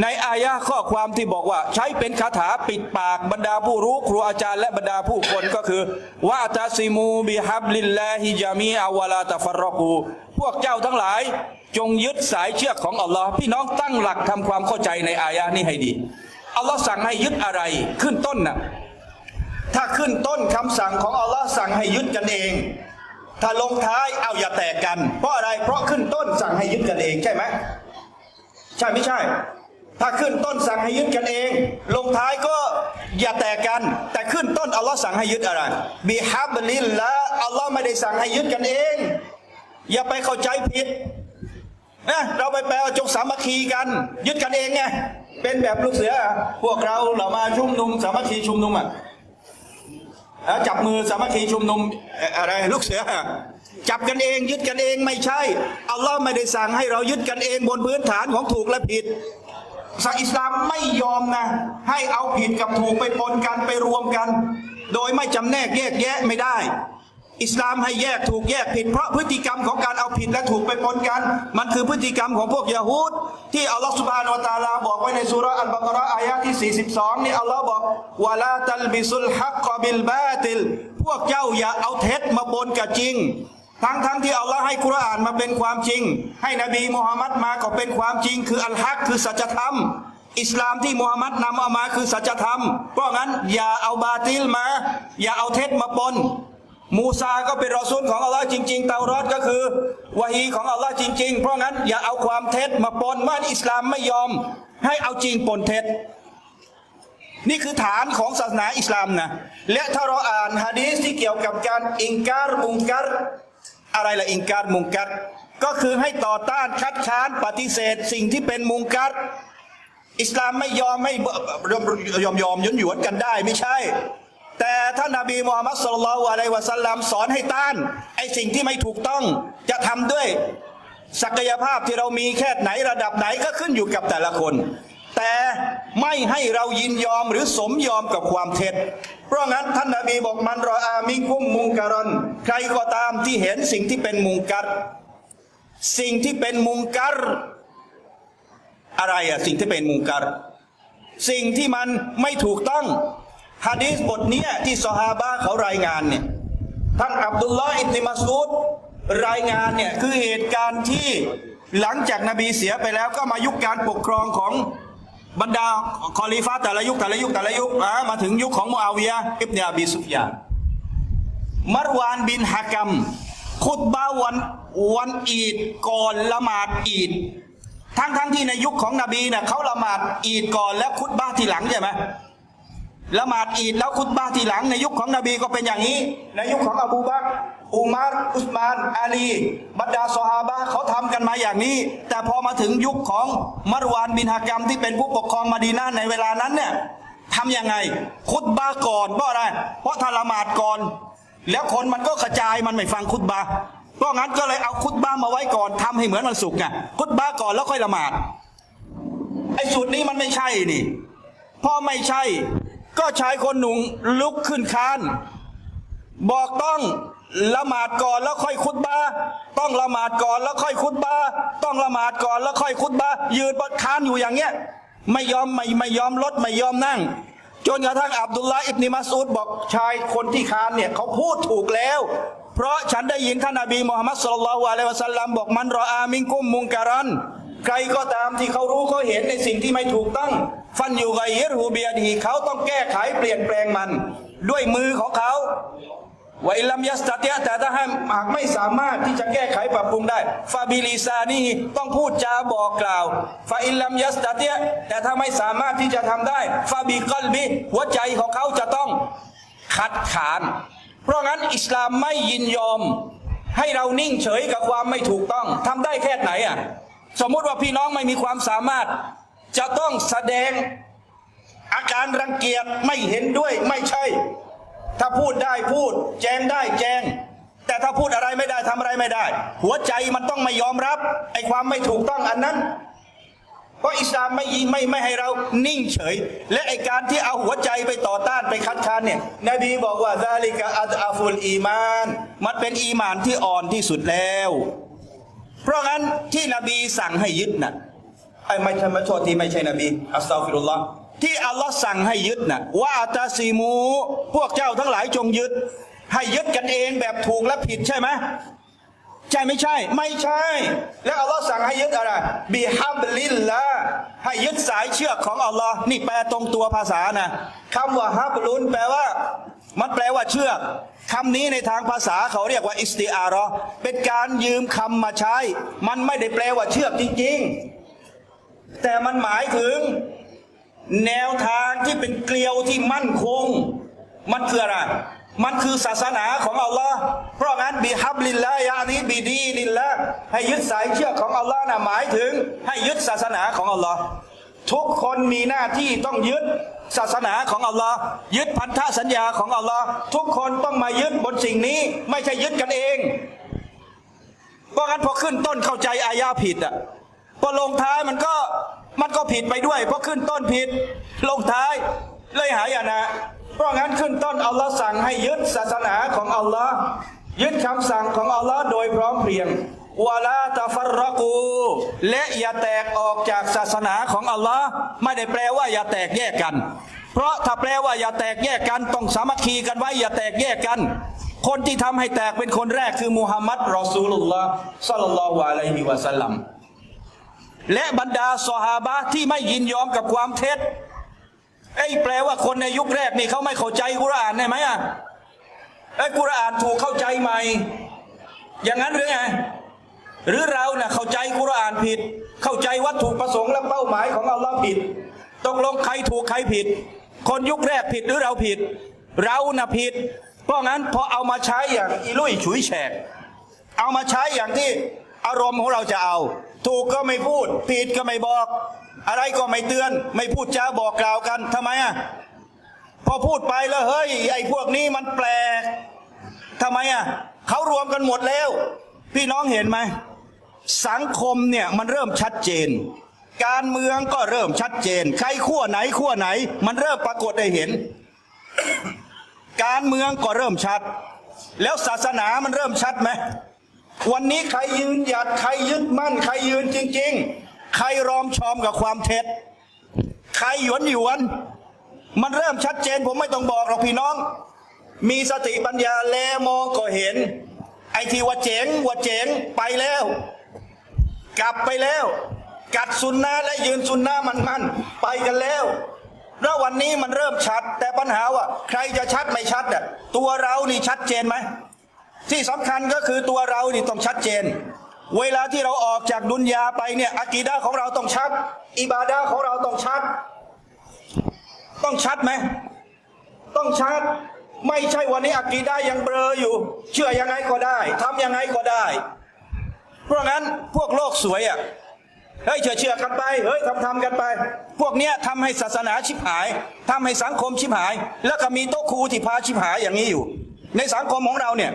ในอายะห์ข้อความที่บอกว่า ใช้เป็นคาถาปิดปากบรรดาผู้รู้ครูอาจารย์และบรรดาผู้คนก็คือว่าตาซิมูบิฮับลิลลาฮิจามีอาวลาตะฟรรอกูพวกเจ้าทั้งหลาย จงยึดสายเชือกของอัลลอฮ์พี่น้องตั้งหลักทำความเข้าใจในอายะห์นี้ให้ดีอัลลอฮ์สั่งให้ยึดอะไรขึ้นต้นน่ะถ้าขึ้นต้นคำสั่งของอัลลอฮ์สั่งให้ยึดกันเอง ถ้าลงท้ายเอาอย่าแตกกัน เพราะอะไรเพราะขึ้นต้นสั่งให้ยึดกันเองใช่ไหมใช่ไม่ใช่ ถ้าขึ้นต้นสั่งให้ยึดกันเอง ลงท้ายก็อย่าแตกกัน แต่ขึ้นต้นอัลลอฮ์สั่งให้ยึดอะไรบิฮับลิลละอัลลอฮ์ไม่ได้สั่งให้ยึดกันเอง อย่าไปเข้าใจผิดนะเราไปแปลจงสามัคคีกัน ยึดกันเองไงเป็นแบบลูกเสือ พวกเราเรามาชุมนุมสามัคคีชุมนุมอะจับมือสามัคคีชุมนุมเอ่ออะไรลูกเสือ จับกันเองยึดกันเองไม่ใช่อัลลอฮ์ไม่ได้สั่งให้เรายึดกันเองบนพื้นฐานของถูกและผิด ศาสนาอิสลามไม่ยอมนะ ให้เอาผิดกับถูกไปปนกันไปรวมกัน โดยไม่จำแนกแยกแยะไม่ได้ อิสลามให้แยกถูกแยกผิด เพราะพฤติกรรมของการเอาผิดและถูกไปปนกัน มันคือพฤติกรรมของพวกยะฮูดที่อัลลอฮฺสุบานาวตาลาบอกไว้ในสุราอัลบากระอายะที่ 42 นี่อัลลอฮ์บอกวะลาตัลบิสุลฮักกบิลบาติล พวกเจ้าอย่าเอาเท็จมาปนกับจริง ทั้งทั้งที่อัลลอฮ์ให้กุรอานมาเป็นความจริง ให้นบีมุฮัมมัดมาก็เป็นความจริง คืออัลฮักคือสัจธรรม อิสลามที่มุฮัมมัดนำเอามาคือสัจธรรม เพราะงั้นอย่าเอาบาติลมา อย่าเอาเท็จมาปนมูซาก็เป็นรอซูลของอัลลอฮ์จริง ๆ เตารอดก็คือวะฮีของอัลลอฮ์จริง ๆ เพราะงั้นอย่าเอาความเท็จมาปนว่าอิสลามไม่ยอม ให้เอาจริงปนเท็จ นี่คือฐานของศาสนาอิสลามนะและถ้าเราอ่านฮะดีษที่เกี่ยวกับการอิงการมุงกัร อะไรละอิงการมุงกัรก็คือให้ต่อต้านคัดค้านปฏิเสธ สิ่งที่เป็นมุงกัรอิสลามไม่ยอมไม่ยอมยอมยุนหยวนกันได้ไม่ใช่ แต่ท่านนาบีมูฮัมมัดสุลลัลอะลัยวะสัลลัมสอนให้ต้านไอสิ่งที่ไม่ถูกต้องจะทำด้วย ศักยภาพที่เรามีแค่ไหนระดับไหนก็ขึ้นอยู่กับแต่ละคน แต่ไม่ให้เรายินยอมหรือสมยอมกับความเท็จ เพราะงั้นท่านนาบีบอกมันรออามิกุมมุงการอนใครก็ตามที่เห็นสิ่งที่เป็นมุงกัรสิ่งที่เป็นมุงกัรอะไรอะสิ่งที่เป็นมุงกัรสิ่งที่มันไม่ถูกต้องฮะดีษบทนี้ที่ซอฮาบะเขารายงานเนี่ยท่านอับดุลลอฮ์อิบนิมัสูดรายงานเนี่ยคือเหตุการณ์ที่หลังจากนบีเสียไปแล้วก็มายุคการปกครองของ บรรดาคอลีฟาแต่ละยุคแต่ละยุคแต่ละยุคมาถึงยุคของมุอาวิยะอิบเนอบีซุฟยานมารวานบินฮะกัมคุตบาวันวันอีดก่อนละหมาดอีดทั้งทั้งที่ในยุคของนบีเนี่ยเขาละหมาดอีดก่อนแล้วคุตบาทีหลังใช่ไหมละหมาดอีดแล้วคุตบาทีหลังในยุคของนบีก็เป็นอย่างนี้ ในยุคของอบูบักร อุมารอุสมาน อาลี บรรดาซอฮาบะเขาทำกันมาอย่างนี้ แต่พอมาถึงยุคของมารวานบินฮากรรมที่เป็นผู้ปกครองมาดีนาในเวลานั้นเนี่ยทำยังไง คุตบาก่อนเพราะอะไร เพราะถ้าละหมาดก่อน แล้วคนมันก็กระจายมันไม่ฟังคุตบาเพราะงั้นก็เลยเอาคุตบ้ามาไว้ก่อนทำให้เหมือนวันศุกร์ไงคุตบาก่อนแล้วค่อยละหมาดไอ้สูตรนี้มันไม่ใช่นี่พอไม่ใช่ ก็ชายคนหนุ่มลุกขึ้นค้าน บอกต้อง ละหมาดก่อนแล้วค่อยคุตบาต้องละหมาดก่อนแล้วค่อยคุตบาต้องละหมาดก่อนแล้วค่อยคุตบายืนบนค้านอยู่อย่างเงี้ย ไม่ยอมไม่ไม่ยอมลดไม่ยอมนั่ง จนกระทั่งอับดุลลาอิบนิมัสูดบอกชายคนที่ค้านเนี่ยเขาพูดถูกแล้ว เพราะฉันได้ยินท่านนบีมุฮัมมัดสุลลัลลอฮุอะลัยวะสัลลัมบอกมันรออามิงกุมมุงการันใครก็ตามที่เขารู้เขาเห็นในสิ่งที่ไม่ถูกต้อง ฟันอยู่ไกยิรฮูเบียดีเขาต้องแก้ไขเปลี่ยนแปลงมัน ด้วยมือของเขา วอิลลัมยัสตัตยะแต่ถ้าหากไม่สามารถที่จะแก้ไขปรับปรุงได้ฟาบิลิซานี่ต้องพูดจาบอกกล่าวฟาอิลลัมยัสตัตยะแต่ถ้าไม่สามารถที่จะทำได้ฟาบิกลบิหัวใจของเขาจะต้องคัดค้าน เพราะงั้นอิสลามไม่ยินยอม ให้เรานิ่งเฉยกับความไม่ถูกต้องทำได้แค่ไหนอะสมมุติว่าพี่น้องไม่มีความสามารถ จะต้องแสดงอาการรังเกียจไม่เห็นด้วยไม่ใช่ ถ้าพูดได้พูด แจงได้แจง แต่ถ้าพูดอะไรไม่ได้ทำอะไรไม่ได้ หัวใจมันต้องไม่ยอมรับไอ้ความไม่ถูกต้องอันนั้น เพราะอิสลามไม่ยิไม่ไม่ให้เรานิ่งเฉย และไอการที่เอาหัวใจไปต่อต้านไปคัดค้านเนี่ยนบีบอกว่าซาลิกะอัตอาฟุลอีมาน มันเป็นอีมานที่อ่อนที่สุดแล้ว เพราะงั้นที่นบีสั่งให้ยึดน่ะไอ้ไม่ใช่ไม่โทษที่ไม่ใช่นบีอัสตัฟิรุลลอฮ์ ที่อัลลอฮ์สั่งให้ยึดน่ะว่าอัตาซีมู พวกเจ้าทั้งหลายจงยึด ให้ยึดกันเองแบบถูกและผิดใช่ไหมใช่ไม่ใช่ ไม่ใช่ แล้วอัลลอฮ์สั่งให้ยึดอะไรบิฮับลิลละให้ยึดสายเชือกของอัลลอฮ์นี่แปลตรงตัวภาษานะคำว่าฮับลุนแปลว่า มันแปลว่าเชือกคำนี้ในทางภาษาเขาเรียกว่าอิสติอารอเป็นการยืมคำมาใช้ มันไม่ได้แปลว่าเชือกจริง ๆ แต่มันหมายถึง แนวทางที่เป็นเกลียวที่มั่นคง มันคืออะไร มันคือศาสนาของอัลลอฮ์เพราะงั้นบิฮับลิลละยานี้บิดีลิลละให้ยึดสายเชือกของอัลลอฮ์นะหมายถึง ให้ยึดศาสนาของอัลลอฮ์ทุกคนมีหน้าที่ต้องยึดศาสนาของอัลลอฮ์ยึดพันธสัญญาของอัลลอฮ์ทุกคนต้องมายึดบนสิ่งนี้ ไม่ใช่ยึดกันเองเพราะงั้นพอขึ้นต้นเข้าใจอายาผิดอะพอลงท้ายมันก็ มันก็ผิดไปด้วย เพราะขึ้นต้นผิด ลงท้าย เลยหายนะ เพราะงั้นขึ้นต้นอัลลอฮ์สั่งให้ยึดศาสนาของอัลลอฮ์ยึดคำสั่งของอัลลอฮ์โดยพร้อมเพรียงวะลาตาฟรกู และอย่าแตกออกจากศาสนาของอัลลอฮ์ไม่ได้แปลว่าอย่าแตกแยกกัน เพราะถ้าแปลว่าอย่าแตกแยกกันต้องสามัคคีกันไว้อย่าแตกแยกกัน คนที่ทำให้แตกเป็นคนแรกคือมุฮัมมัดรอซูลุลลอฮ์ซัลลัลลอฮุอะลัยฮิวะสัลลัม และบรรดาสหาบะที่ไม่ยินยอมกับความเท็จไอ้แปลว่าคนในยุคแรกนี่เขาไม่เข้าใจกุรอานได้ไหมอะไอ้กุรอานถูกเข้าใจใหม่ อย่างนั้นหรือไงหรือเราเน่ะเข้าใจกุรอานผิด เข้าใจวัตถุประสงค์และเป้าหมายของอัลลอฮ์ผิดตกลงใครถูกใครผิด คนยุคแรกผิดหรือเราผิด เราน่ะผิด เพราะงั้นพอเอามาใช้อย่างอีลุยฉุยแฉกเอามาใช้อย่างที่อารมณ์ของเราจะเอา ถูกก็ไม่พูด ผิดก็ไม่บอก อะไรก็ไม่เตือน ไม่พูดจ้าบอกกล่าวกันทำไมอะพอพูดไปแล้วเฮ้ยไอ้พวกนี้มันแปลกทำไมอะเขารวมกันหมดแล้ว พี่น้องเห็นไหมสังคมเนี่ยมันเริ่มชัดเจน การเมืองก็เริ่มชัดเจน ใครขั้วไหนขั้วไหน มันเริ่มปรากฏให้เห็น การเมืองก็เริ่มชัด แล้วศาสนามันเริ่มชัดไหม วันนี้ใครยืนหยัดใครยึดมั่น ใครยืนจริง ๆ ใครรอมชอมกับความเท็จ ใครหยวนหยวน มันเริ่มชัดเจนผมไม่ต้องบอกหรอกพี่น้อง มีสติปัญญาแลมองก็เห็น ไอทีว่าเจ๋งว่าเจ๋งไปแล้ว กลับไปแล้ว กัดซุนนะและยืนซุนนะมันมันไปกันแล้วแล้ววันนี้มันเริ่มชัด แต่ปัญหาว่า ใครจะชัดไม่ชัดอะตัวเรานี่ชัดเจนไหม ที่สำคัญก็คือตัวเรานี่ต้องชัดเจน เวลาที่เราออกจากดุนยาไปเนี่ยอากีดาของเราต้องชัด อิบาดาของเราต้องชัด ต้องชัดไหมต้องชัดไม่ใช่วันนี้อากีดายังเบลออยู่ เชื่อยังไงก็ได้ทำยังไงก็ได้ เพราะงั้นพวกโลกสวยอะเฮ้ยเชื่อเชื่อกันไปเฮ้ยทำทำกันไป พวกเนี้ยทำให้ศาสนาชิบหายทำให้สังคมชิบหาย แล้วก็มีโต๊ะครูที่พาชิบหายอย่างนี้อยู่ ในสังคมของเราเนี่ย